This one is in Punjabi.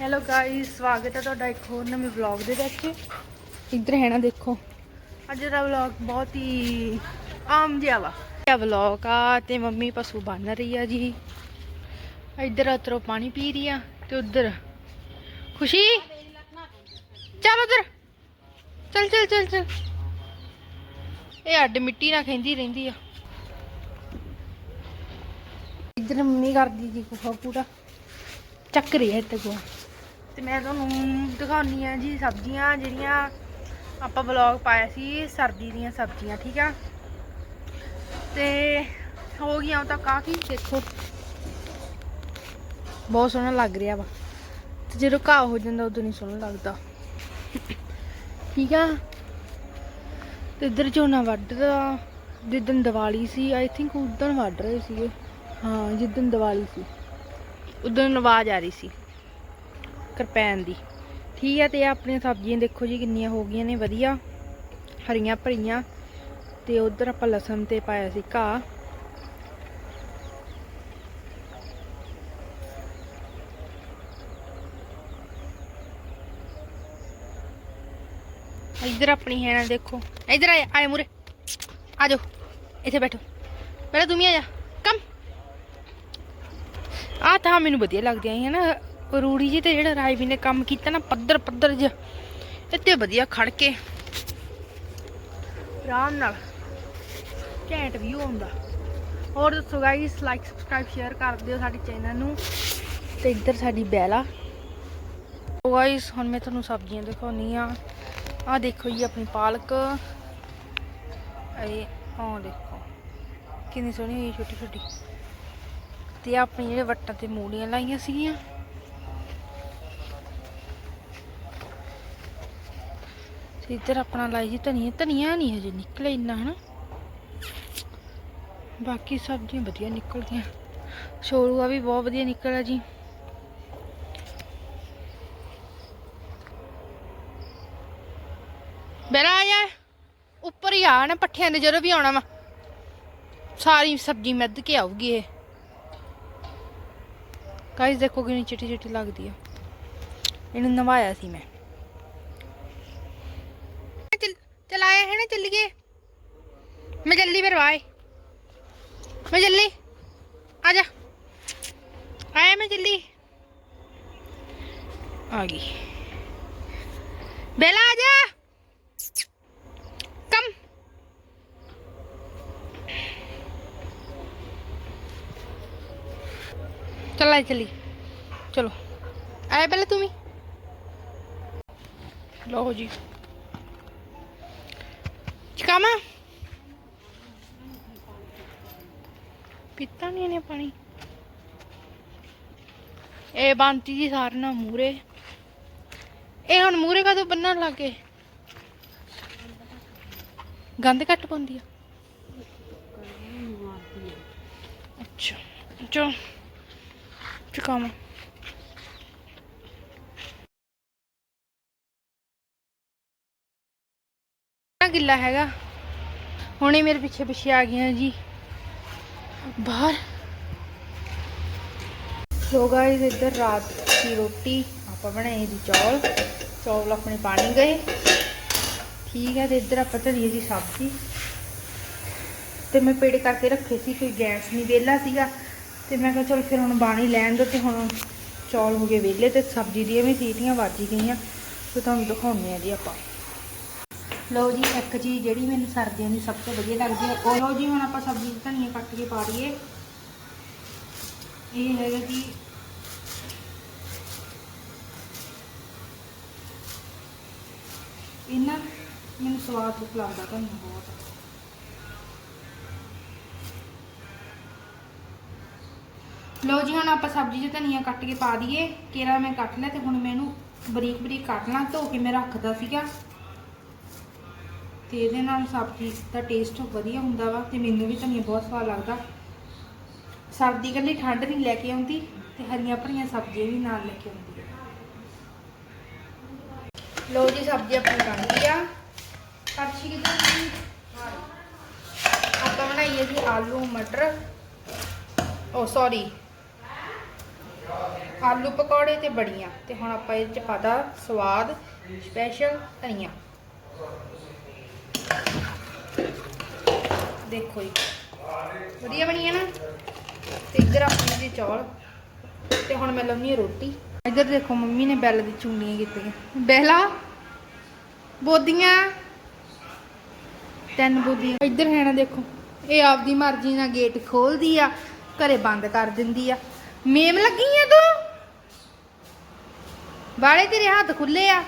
ਹੈਲੋ ਗਾਇਸ ਸਵਾਗਤ ਹੈ ਤੁਹਾਡਾ ਇੱਕ ਹੋਰ ਨਵੇਂ ਵਲੌਗ ਦੇ ਵਿੱਚ। ਇੱਧਰ ਹੈ ਨਾ ਦੇਖੋ। ਅੱਜ ਦਾ ਵਲੌਗ ਬਹੁਤ ਹੀ ਆਮ ਜਿਹਾ ਵਾ। ਇਹ ਵਲੌਗ ਆ ਤੇ ਮੰਮੀ ਪਸ਼ੂ ਬੰਨ ਰਹੀ ਆ ਜੀ। ਇੱਧਰ ਉਤਰੋਂ ਪਾਣੀ ਪੀ ਰਹੀ ਆ ਤੇ ਉੱਧਰ। ਖੁਸ਼ੀ? ਚੱਲ ਉਧਰ। ਚੱਲ ਚੱਲ ਚੱਲ ਚੱਲ। ਇਹ ਅੱਡ ਮਿੱਟੀ ਨਾਲ ਖੈਂਦੀ ਰਹਿੰਦੀ ਆ। ਇੱਧਰ ਮੰਮੀ ਕਰਦੀ ਜੀ ਕੁਹਾ ਪੂਰਾ। ਚੱਕ ਰਹੀ ਹੈ ਇੱਥੇ ਗੋਆ ਤੇ ਮੈਂ ਤੁਹਾਨੂੰ ਦਿਖਾਉਣੀ ਆ ਜੀ ਸਬਜ਼ੀਆਂ ਜਿਹੜੀਆਂ ਆਪਾਂ ਵਲੌਗ ਪਾਇਆ ਸੀ, ਸਰਦੀ ਦੀਆਂ ਸਬਜ਼ੀਆਂ, ਠੀਕ ਆ? ਤੇ ਹੋ ਗਈਆਂ ਉਹ ਤਾਂ ਕਾਫੀ, ਦੇਖੋ। ਬਹੁਤ ਸੋਹਣਾ ਲੱਗ ਰਿਹਾ ਵਾ। ਤੇ ਜਦੋਂ ਘਾਹ ਹੋ ਜਾਂਦਾ, ਉਦੋਂ ਨਹੀਂ ਸੋਹਣਾ ਲੱਗਦਾ। ਠੀਕ ਆ? ਤੇ ਇੱਧਰ ਝੋਨਾ ਵੱਢਦਾ ਜਿੱਦਣ ਦੀਵਾਲੀ ਸੀ ਆਈ ਥਿੰਕ ਉਦੋਂ ਵੱਢ ਰਹੇ ਸੀਗੇ। ਹਾਂ, ਜਿੱਦਣ ਦੀਵਾਲੀ ਸੀ। ਉਦੋਂ ਆਵਾਜ਼ ਆ ਰਹੀ ਸੀ। ਕਿਰਪੈਨ ਦੀ। ਠੀਕ ਹੈ ਤੇ ਇਹ ਆਪਣੀਆਂ ਸਬਜ਼ੀਆਂ ਦੇਖੋ ਜੀ ਕਿੰਨੀਆਂ ਹੋ ਗਈਆਂ ਨੇ, ਵਧੀਆ। ਹਰੀਆਂ ਭਰੀਆਂ। ਤੇ ਉਧਰ ਆਪਾਂ ਲਸਣ ਤੇ ਪਾਇਆ ਸੀ ਘਾਹ। ਇੱਧਰ ਆਪਣੀ ਹੈ ਨਾ ਦੇਖੋ। ਇੱਧਰ ਆਏ ਆਏ ਮੁਰੇ ਆ ਜਾਓ, ਇੱਥੇ ਬੈਠੋ। ਪਹਿਲਾਂ ਤੂੰ ਵੀ ਆ ਜਾ। ਕਮ ਆ ਤਾਂ ਮੈਨੂੰ ਵਧੀਆ ਲੱਗਦੀਆਂ ਹੈ ਨਾ ਰੂੜੀ ਜੀ ਤੇ ਜਿਹੜਾ ਰਾਜਵੀ ਨੇ ਕੰਮ ਕੀਤਾ ਨਾ ਪੱਧਰ ਪੱਧਰ ਜਿਹਾ, ਇੱਥੇ ਵਧੀਆ ਖੜ ਕੇ। ਆਰਾਮ ਨਾਲ। ਘੈਂਟ ਵਿਊ ਆਉਂਦਾ। ਹੋਰ ਦੱਸੋ ਗਾਈਸ ਲਾਈਕ ਸਬਸਕ੍ਰਾਈਬ ਸ਼ੇਅਰ ਕਰ ਦਿਓ ਸਾਡੇ ਚੈਨਲ ਨੂੰ। ਤੇ ਇੱਧਰ ਸਾਡੀ ਬੈਲਾ। ਗਾਈਸ ਹੁਣ ਮੈਂ ਤੁਹਾਨੂੰ ਸਬਜ਼ੀਆਂ ਦਿਖਾਉਣੀ ਆ। ਆ ਦੇਖੋ ਜੀ ਆਪਣੀ ਪਾਲਕ। ਇਹ, ਆਹ ਦੇਖੋ। ਕਿੰਨੀ ਸੋਹਣੀ ਹੋਈ ਛੋਟੀ ਛੋਟੀ ਤੇ ਆਪਣੇ ਜਿਹੜੇ ਵੱਟਾਂ ਤੇ ਮੂਲੀਆਂ ਲਾਈਆਂ ਸੀਗੀਆਂ। ਤੇ ਇੱਧਰ ਆਪਣਾ ਲਾਈ ਜੀ ਧਨੀਆ ਧਨੀਆ ਨਹੀਂ ਹਜੇ ਨਿਕਲੇ ਇੰਨਾ, ਹਨਾ? ਬਾਕੀ ਸਬਜ਼ੀਆਂ ਵਧੀਆ ਨਿਕਲ ਗਈਆਂ ਸ਼ੋਰੂਆ ਵੀ ਬਹੁਤ ਵਧੀਆ ਨਿਕਲਿਆ ਜੀ। ਬੇਰਾ ਆ ਜਾ। ਉੱਪਰ ਹੀ ਆ ਨਾ, ਪੱਠਿਆਂ ਦੇ ਜਦੋਂ ਵੀ ਆਉਣਾ ਵਾ। ਸਾਰੀ ਸਬਜ਼ੀ ਮਿੱਧ ਕੇ ਆਊਗੀ ਇਹ। ਗਾਇਸ ਦੇਖੋ ਕਿੰਨੀ ਚਿੱਟੀ ਚਿੱਟੀ ਲੱਗਦੀ ਆ। ਇਹਨੂੰ ਨਵਾਇਆ ਸੀ ਮੈਂ। ਚੱਲ ਚੱਲ ਆਇਆ ਹੈ ਨਾ ਚੱਲੀਏ ਮੈਂ ਜਲਦੀ ਫਿਰ ਵਾਏ ਮੈਂ ਜਲਦੀ ਆ ਜਾ ਆਇਆ ਮੈਂ ਜਲਦੀ ਆ ਗਈ ਬੇਲਾ ਆ ਜਾ ਕਮ ਚੱਲ ਆ ਚਲੀ ਚਲੋ ਆਏ ਪਹਿਲੇ ਪੀਤਾ ਨਹੀਂ ਨੇ ਪਾਣੀ ਇਹ ਬੰਤੀ ਜੀ ਸਾਰ ਨਾਲ ਮੂਰੇ ਇਹ ਹੁਣ ਮੂਰੇ ਕਦੋਂ ਬੰਨਣ ਲੱਗੇ? ਗੰਦ ਘੱਟ ਪਾਉਂਦੀ ਆ। ਅੱਛਾ ਚੋ ਚੁਕਾਮਾ ਗਿੱਲਾ ਹੈਗਾ। ਹੁਣੇ ਮੇਰੇ ਪਿੱਛੇ ਪਿੱਛੇ ਆ ਗਈਆਂ ਜੀ। ਬਾਹਰ। ਸੋ ਗਾਇਸ ਇੱਧਰ ਰਾਤ ਦੀ ਰੋਟੀ ਆਪਾਂ ਬਣਾਈ ਦੀ ਚੌਲ। ਚੌਲ ਆਪਣੇ ਪਾਣੀ ਗਏ। ਠੀਕ ਹੈ ਤੇ ਇੱਧਰ ਆਪਾਂ ਧਰੀਏ ਜੀ ਸਬਜ਼ੀ। ਤੇ ਮੈਂ ਪੇੜੇ ਕਰਕੇ ਰੱਖੇ ਸੀ ਕੋਈ ਗੈਸ ਨਹੀਂ ਵਿਹਲਾ ਸੀਗਾ। ਤੇ ਮੈਂ ਕਿਹਾ ਚਲ ਫਿਰ ਹੁਣ ਬਾਣੀ ਲੈਣ ਦੋ ਤੇ ਹੁਣ ਚੌਲ ਹੋ ਗਏ ਵਿਹਲੇ ਤੇ ਸਬਜ਼ੀ ਦੀਆਂ ਵੀ ਸੀਟੀਆਂ ਵੱਜ ਗਈਆਂ। ਤੇ ਤੁਹਾਨੂੰ ਦਿਖਾਉਂਦੇ ਆ ਜੀ ਆਪਾਂ। ਲਓ ਜੀ, ਇੱਕ ਚੀਜ਼ ਜਿਹੜੀ ਮੈਨੂੰ ਸਰਦੀਆਂ ਦੀ ਸਭ ਤੋਂ ਵਧੀਆ ਲੱਗਦੀ ਹੈ। ਉਹ ਲਓ ਜੀ ਹੁਣ ਆਪਾਂ ਸਬਜ਼ੀ ਦੀ ਧਨੀਆ ਕੱਟ ਕੇ ਪਾ ਦਈਏ। ਇਹ ਹੈਗਾ ਜੀ। ਇਹਨਾਂ ਮੈਨੂੰ ਸਵਾਦ ਬਹੁਤ ਲੱਗਦਾ, ਧਨੀਆ ਬਹੁਤ। ਲਓ ਜੀ, ਹੁਣ ਆਪਾਂ ਸਬਜ਼ੀ 'ਚ ਧਨੀਆ ਕੱਟ ਕੇ ਪਾ ਦਈਏ। ਕੇਰਾ ਮੈਂ ਕੱਟ ਲਿਆ ਤੇ ਹੁਣ ਮੈਂ ਇਹਨੂੰ ਬਰੀਕ ਬਰੀਕ ਕੱਟ ਲਾਂ, ਧੋ ਕੇ ਮੈਂ ਰੱਖਦਾ ਸੀਗਾ। ਤੇ ਇਹਦੇ ਨਾਲ ਸਬਜ਼ੀ ਦਾ ਟੇਸਟ ਵਧੀਆ ਹੁੰਦਾ ਵਾ ਤੇ ਮੈਨੂੰ ਵੀ ਧਨੀਆ ਬਹੁਤ ਸਵਾਦ ਲੱਗਦਾ। ਸਰਦੀ ਕੱਲੀ ਠੰਡ ਨਹੀਂ ਲੈ ਕੇ ਆਉਂਦੀ ਤੇ ਹਰੀਆਂ ਭਰੀਆਂ ਸਬਜ਼ੀਆਂ ਵੀ ਨਾਲ ਲੈ ਕੇ ਆਉਂਦੀ। ਹੈ ਲੋ ਜੀ, ਸਬਜ਼ੀ ਆਪਣੀ ਬਣ ਗਈ ਆ। ਕੜਛੀ ਕਿੱਧਰ ਗਈ ਆਪਾਂ ਬਣਾਈਏ ਜੀ ਆਲੂ, ਮਟਰ। ਓ ਸੌਰੀ ਆਲੂ ਪਕੌੜੇ ਤੇ ਬੜੀਆਂ ਤੇ ਹੁਣ ਆਪਾਂ ਇਹ ਚ ਪਾਦਾ ਸਵਾਦ ਸਪੈਸ਼ਲ ਧਨੀਆ। ਦੇਖੋ ਜੀ। ਵਧੀਆ ਬਣੀ ਹੈ ਨਾ? ਤੇ ਇੱਧਰ ਆਪਣੇ ਜੀ ਚੌਲ। ਤੇ ਹੁਣ ਮੈਂ ਲਾਉਣੀ ਰੋਟੀ। ਇੱਧਰ ਦੇਖੋ, ਮੰਮੀ ਨੇ ਬੈਲ ਦੀ ਚੁੰਡੀਆਂ ਕੀਤੀਆਂ। ਬਹਿਲਾ ਬੋਦੀਆਂ? ਤਿੰਨ ਬੋਦੀਆਂ। ਇੱਧਰ ਹੈ ਨਾ ਦੇਖੋ, ਇਹ ਆਪਦੀ ਮਰਜ਼ੀ ਨਾਲ ਗੇਟ ਖੋਲਦੀ ਆ, ਘਰੇ ਬੰਦ ਕਰ ਦਿੰਦੀ ਆ। ਮੇਮ ਲੱਗੀ ਆ ਤੂੰ? ਵਾਲੇ ਤੇਰੇ ਹੱਥ ਖੁੱਲੇ ਆ।